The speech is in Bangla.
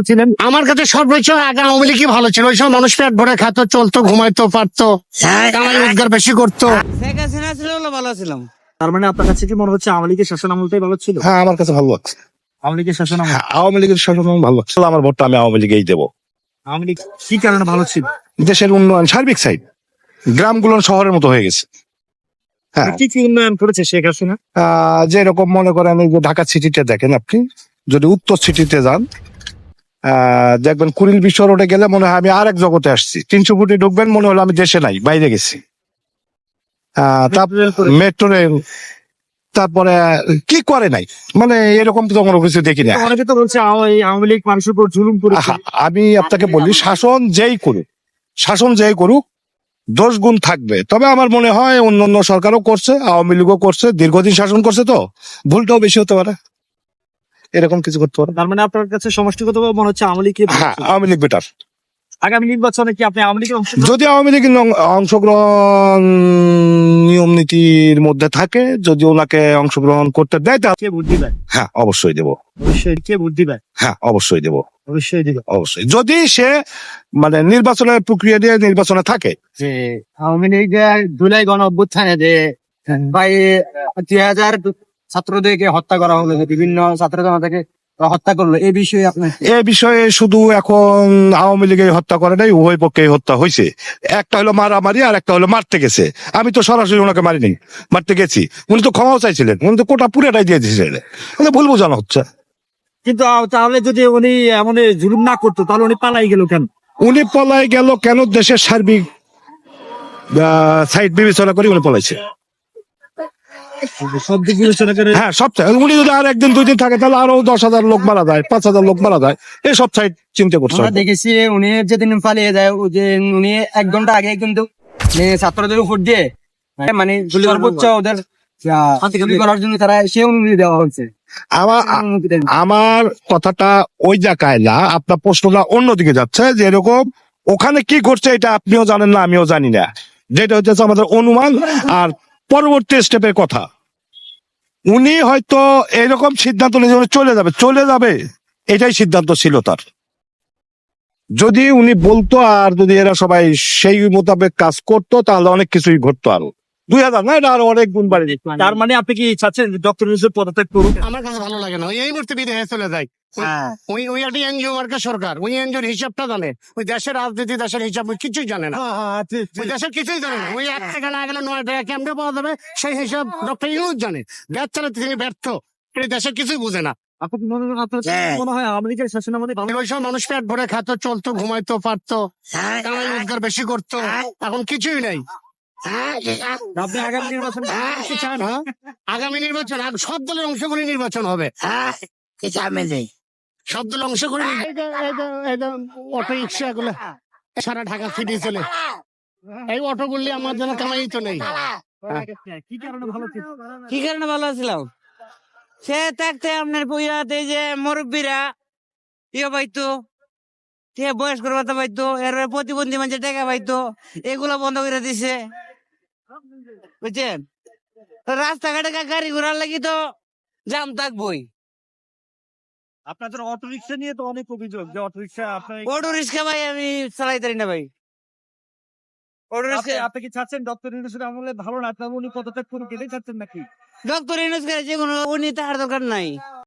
ছিলেন? আমার কাছে সর্বোচ্চ আগে আওয়ামী লীগই ভালো ছিল। ওই সময় মানুষ পেট ভরে খেত চলতো ঘুমাইতো পারতো কামাই রোজগার বেশি করতো। শেখ হাসিনা ছিল ভালো ছিলাম। তার মানে আপনার কাছে কি মনে হচ্ছে আওয়ামী লীগের শাসন আমলটাই ভালো ছিল? হ্যাঁ আমার কাছে ভালো লাগছে। আওয়ামী লীগের শাসন আমল? হ্যাঁ আওয়ামী লীগের শাসন আমার ভালো লাগছে আমার ভোটটা আমি আওয়ামী লীগেই দেবো। আওয়ামী লীগ কি কারণে ভালো ছিল? দেশের উন্নয়ন সার্বিক সাইড গ্রামগুলো শহরের মতো হয়ে গেছে। হ্যাঁ। কি কি উন্নয়ন করেছে শেখ হাসিনা? আহ, যেরকম মনে করেন এই যে ঢাকা সিটিতে দেখেন আপনি যদি উত্তর সিটিতে যান দেখবেন কুড়িল বিশ্ব রোডে গেলে মনে হয় আমি আর এক জগতে আসছি। তিনশো ফুটে ঢুকবেন মনে হলো আমি দেশে নাই বাইরে গেছি। মেট্রো রেল তারপরে কি করে নাই? মানে এরকম তো কোনো কিছু দেখি না। অনেকে তো বলছে আওয়ামী লীগ মানুষের উপর জুলুম আমি আপনাকে বলি শাসন যেই করুক শাসন যেই করুক দোষ গুণ থাকবে। তবে আমার মনে হয় অন্য অন্য সরকারও করছে আওয়ামী লীগও করছে দীর্ঘদিন শাসন করছে তো ভুলটাও বেশি হতে পারে। এরকম কিছু করতে পারে তার মানে আপনার কাছে সমষ্টিগত মনে হচ্ছে আওয়ামী লীগ হ্যাঁ আওয়ামী লীগ বেটার আগামী নির্বাচনে কি আপনি আওয়ামী লীগের অংশ যদি আওয়ামী লীগের অংশগ্রহণ নিয়ম নীতির মধ্যে থাকে যদি ওনাকে অংশগ্রহণ করতে দেয় তাহলে কে বুদ্ধি দেয়? হ্যাঁ অবশ্যই দেব। অবশ্যই কে বুদ্ধি দেয়? হ্যাঁ অবশ্যই দেব। অবশ্যই দিবে। অবশ্যই। যদি সে মানে নির্বাচনের প্রক্রিয়া দিয়ে নির্বাচনে থাকে। যে আওয়ামী লীগের জুলাই গণ অভ্যুত্থানে যে ভাই দুই হাজার ছাত্রদেরকে হত্যা করা হলো বিভিন্ন ছাত্র জনতাকে হত্যা করল এই বিষয়ে আপনার এ বিষয়ে শুধু এখন আওয়ামী লীগের হত্যা করে নাই উভয় পক্ষে হত্যা হয়েছে। একটা হলো মারামারি আর একটা হলো মারতে গেছে। আমি তো সরাসরি ওনাকে মারিনি মারতে গেছি। উনি তো ক্ষমাও চাইছিলেন উনি তো কোটা পুরোটাই দিয়ে দিয়েছিলেন। ভুল বোঝানো হচ্ছে। কিন্তু তাহলে যদি উনি এমন জুলুম না করতো তাহলে উনি পালাই গেল কেন? উনি পলাই গেল কেন? দেশের সার্বিক সাইড বিবেচনা করে উনি পলাইছে। সব দিক বিবেচনা করে হ্যাঁ সব উনি যদি আর একদিন দুই দিন থাকে তাহলে আরও দশ হাজার লোক মারা যায় পাঁচ হাজার লোক মারা যায়। এই সব সাইড চিন্তা করছে আমরা দেখেছি উনি যেদিন পালিয়ে যায় যে উনি এক ঘণ্টা আগে কিন্তু মানে ছাত্রদের উপর দিয়ে মানে সর্বোচ্চ ওদের করার জন্য তারা সে অনুমতি দেওয়া হচ্ছে আমার আমার কথাটা ওই জায়গায় না আপনার প্রশ্নটা অন্যদিকে যাচ্ছে যে এরকম ওখানে কি ঘটছে এটা আপনিও জানেন না আমিও জানি না। যেটা হচ্ছে আমাদের অনুমান আর পরবর্তী স্টেপের কথা। উনি হয়তো এরকম সিদ্ধান্ত নিয়ে চলে যাবে চলে যাবে। এটাই সিদ্ধান্ত ছিল তার। যদি উনি বলতো আর যদি এরা সবাই সেই মোতাবেক কাজ করতো তাহলে অনেক কিছুই ঘটতো আরও। দুই হাজার না এটা আরও অনেক গুণ বাড়ি যেত। তার মানে আপনি কি চাচ্ছেন ডক্টর পদত্যাগ করুন? আমার কাছে ভালো লাগে না। এই মুহূর্তে বিদেশে চলে যায়। ওই ওই একটা এনজিও মার্কা সরকার। ওই এনজিওর হিসাবটা জানে। ওই দেশের রাজনীতি দেশের হিসাব ওই কিছুই জানে না। ওই দেশের কিছুই জানে না। ওই এক টাকা না গেলে নয় টাকা কেমনে পাওয়া যাবে? সেই হিসাব ডক্টর ইউনুস জানে। দেশ তিনি ব্যর্থ। এই দেশের কিছুই বুঝে না। মনে হয়। হ্যাঁ। মনে হয় মানুষ পেট ভরে খেত চলতো ঘুমাইতো পারতো। রোজগার বেশি করতো। এখন কিছুই নাই। আপনি আগামী নির্বাচন হ্যাঁ? আগামী নির্বাচন সব দলের অংশ করে নির্বাচন হবে। সব দল। অংশ করে অটো রিক্সা এগুলো সারা ঢাকা সিটি চলে। এই অটো গুলি আমার জন্য কামাই তো নেই। কি কারণে ভালো ছিল কি কারণে ভালো ছিলাম সে থাকতে আপনার বইয়াতে যে মুরব্বীরা ইয়ে পাইতো সে বয়স্ক ভাতা পাইতো এর প্রতিবন্ধী মানুষের টাকা পাইতো এগুলো বন্ধ করে দিছে। বুঝছেন? রাস্তাঘাটে গাড়ি ঘোড়ার লাগি তো জাম থাকবই। আপনাদের অটো রিক্সা নিয়ে তো অনেক অভিযোগ যে অটো রিক্সা আপনার অটো রিক্সা ভাই আমি চালাই পারি না ভাই। অটো রিক্সা আপনি- কি চাচ্ছেন ডক্টর ইউনুসের আমলে ভালো না? আপনার উনি পদত্যাগ করুন কেটে চাচ্ছেন নাকি? ডক্টর ইউনুস যে কোনো উনি তার দরকার নাই।